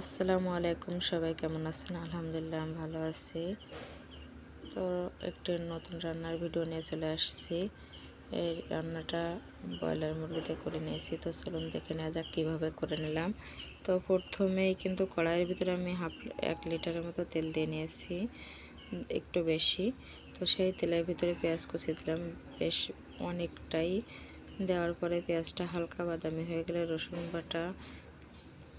আসসালামু আলাইকুম, সবাই কেমন আছেন? আলহামদুলিল্লাহ, আমি ভালো আছি। তো একটি নতুন রান্নার ভিডিও নিয়ে চলে আসছি। এই রান্নাটা ব্রয়লার মুরগিতে করে নিয়েছি। তো চলুন দেখে নেওয়া যাক কীভাবে করে নিলাম। তো প্রথমেই কিন্তু কড়াইয়ের ভিতরে আমি হাফ, এক লিটারের মতো তেল দিয়ে নিয়েছি, একটু বেশি। তো সেই তেলের ভিতরে পেঁয়াজ কুচি দিলাম। বেশ অনেকটাই দেওয়ার পরে পেঁয়াজটা হালকা বাদামি হয়ে গেলে রসুন বাটা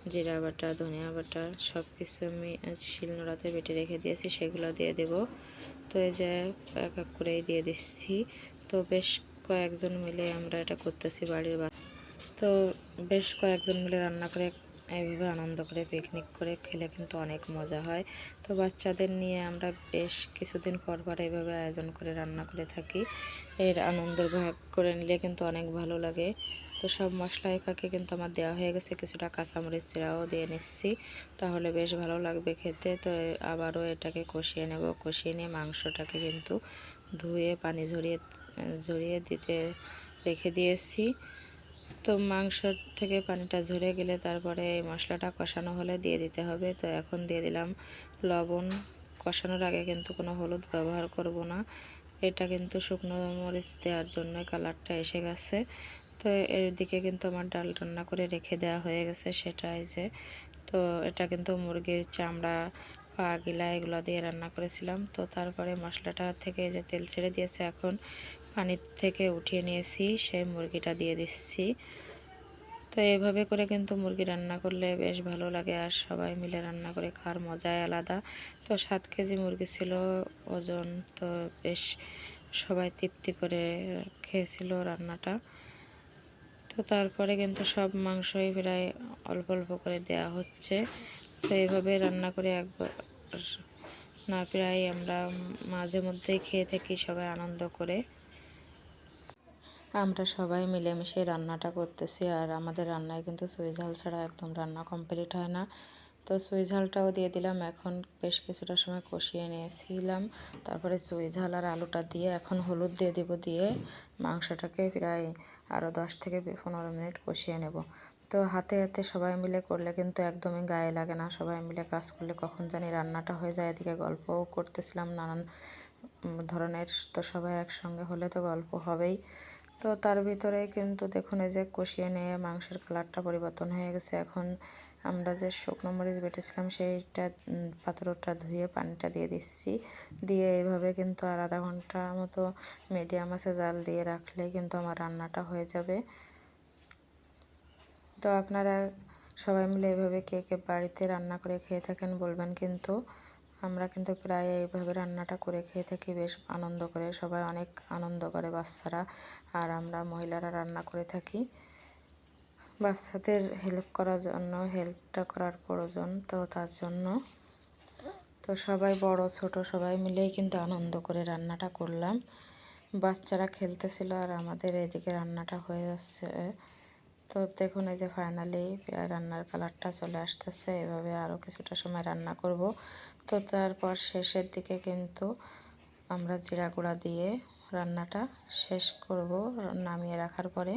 জিরা বাটা, ধনিয়া বাটা সব কিছু আমি শিলনোড়াতে বেটে রেখে দিয়েছি, সেগুলো দিয়ে দেব। তো এই যে এক এক করেই দিয়ে দিচ্ছি। তো বেশ কয়েকজন মিলে আমরা এটা করতেছি বাড়ির বা তো বেশ কয়েকজন মিলে রান্না করে, এইভাবে আনন্দ করে পিকনিক করে খেলে কিন্তু অনেক মজা হয়। তো বাচ্চাদের নিয়ে আমরা বেশ কিছুদিন পর পর এইভাবে আয়োজন করে রান্না করে থাকি। এর আনন্দের ভাগ করে নিলে কিন্তু অনেক ভালো লাগে। তো সব মশলাই ফাঁকে কিন্তু আমার দেওয়া হয়ে গেছে। কিছুটা কাঁচামরিচ চিরাও দিয়ে নিচ্ছি। তাহলে বেশ ভালো লাগবে খেতে। তো আবারও এটাকে কষিয়ে নেব। কষিয়ে নিয়ে মাংসটাকে কিন্তু ধুয়ে, পানি ঝরিয়ে ঝরিয়ে দিতে রেখে দিয়েছি। তো মাংস থেকে পানিটা ঝরে গেলে তারপরে এই মশলাটা কষানো হলে দিয়ে দিতে হবে। তো এখন দিয়ে দিলাম লবণ। কষানোর আগে কিন্তু কোনো হলুদ ব্যবহার করব না। এটা কিন্তু শুকনো মরিচ দেওয়ার জন্য কালারটা এসে গেছে। তো এর দিকে কিন্তু আমার ডাল রান্না করে রেখে দেওয়া হয়ে গেছে সেটাই যে, তো এটা কিন্তু মুরগির চামড়া পা গিলা এগুলো দিয়ে রান্না করেছিলাম। তো তারপরে মশলাটা থেকে যে তেল ছেড়ে দিয়েছে, এখন পানির থেকে উঠিয়ে নিয়েছি সেই মুরগিটা দিয়ে দিচ্ছি। তো এভাবে করে কিন্তু মুরগি রান্না করলে বেশ ভালো লাগে আর সবাই মিলে রান্না করে খাওয়ার মজাই আলাদা। তো সাত কেজি মুরগি ছিল, ওজন তো বেশ সবাই তৃপ্তি করে খেয়েছিল রান্নাটা। তো তারপরে কিন্তু সব মাংসই প্রায় অল্প অল্প করে দেয়া হচ্ছে। তো এইভাবে রান্না করে একবার না প্রায় আমরা মাঝে মধ্যেই খেয়ে থাকি সবাই আনন্দ করে। আমরা সবাই মিলেমিশে রান্নাটা করতেছি আর আমাদের রান্নায় কিন্তু সুইজাল ছাড়া একদম রান্না কমপ্লিট হয় না। তো সুই ঝালটাও দিয়ে দিলাম। এখন বেশ কিছুটা সময় কষিয়ে নিয়েছিলাম। তারপরে সুই ঝাল আর আলুটা দিয়ে এখন হলুদ দিয়ে দিব দিয়ে মাংসটাকে প্রায় আরও দশ থেকে পনেরো মিনিট কষিয়ে নেব। তো হাতে হাতে সবাই মিলে করলে কিন্তু একদমই গায়ে লাগে না। সবাই মিলে কাজ করলে কখন জানি রান্নাটা হয়ে যায়। এদিকে গল্পও করতেছিলাম নানান ধরনের। তো সবাই একসঙ্গে হলে তো গল্প হবেই। তো তার ভিতরে কিন্তু দেখুন এই যে কষিয়ে নিয়ে মাংসের কালারটা পরিবর্তন হয়ে গেছে। এখন আমরা যে শুকনো মরিচ বেটেছিলাম, সেইটা পাথরটা ধুয়ে পানিটা দিয়ে দিচ্ছি। দিয়ে এইভাবে কিন্তু আর আধা ঘণ্টা মতো মিডিয়াম আছে জাল দিয়ে রাখলে কিন্তু আমার রান্নাটা হয়ে যাবে। তো আপনারা সবাই মিলে এভাবে কে কে বাড়িতে রান্না করে খেয়ে থাকেন বলবেন কিন্তু আমরা কিন্তু প্রায় এইভাবে রান্নাটা করে খেয়ে থাকি, বেশ আনন্দ করে। সবাই অনেক আনন্দ করে বাচ্চারা আর আমরা মহিলারা রান্না করে থাকি। বাচ্চাদের হেল্প করার জন্য হেল্পটা করার প্রয়োজন তো তার জন্য। তো সবাই বড়, ছোট সবাই মিলেই কিন্তু আনন্দ করে রান্নাটা করলাম। বাচ্চারা খেলতেছিল আর আমাদের এদিকে রান্নাটা হয়ে যাচ্ছে। তো দেখুন, এই যে ফাইনালি প্রায় রান্নার কালারটা চলে আসতেছে। এভাবে আরও কিছুটা সময় রান্না করব। তো তারপর শেষের দিকে কিন্তু আমরা জিরা গুঁড়া দিয়ে রান্নাটা শেষ করব, নামিয়ে রাখার পরে।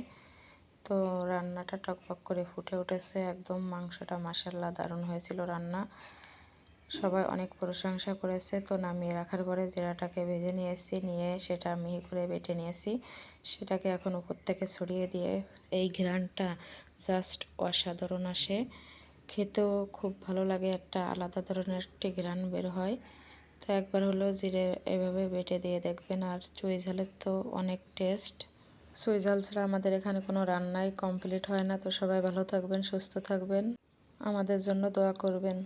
তো রান্নাটা টকবক করে ফুটে উঠেছে। একদম মাংসটা মাসাল্লা দারুণ হয়েছিল রান্না। সবাই অনেক প্রশংসা করেছে। তো নামিয়ে রাখার পরে জিরাটাকে ভেজে নিয়েছি, নিয়ে সেটা মিহি করে বেটে নিয়েছি। সেটাকে এখন উপর থেকে ছড়িয়ে দিয়ে এই ঘ্রানটা জাস্ট অসাধারণ আসে। খেতেও খুব ভালো লাগে, একটা আলাদা ধরনের একটি ঘ্রান বের হয়। তো একবার হলো জিরে এভাবে বেটে দিয়ে দেখবেন, আর চুই ঝালের তো অনেক টেস্ট। সুই ঝাল ছাড়া আমাদের এখানে কোনো রান্নাই কমপ্লিট হয় না। তো সবাই ভালো থাকবেন, সুস্থ থাকবেন। আমাদের জন্য দোয়া করবেন।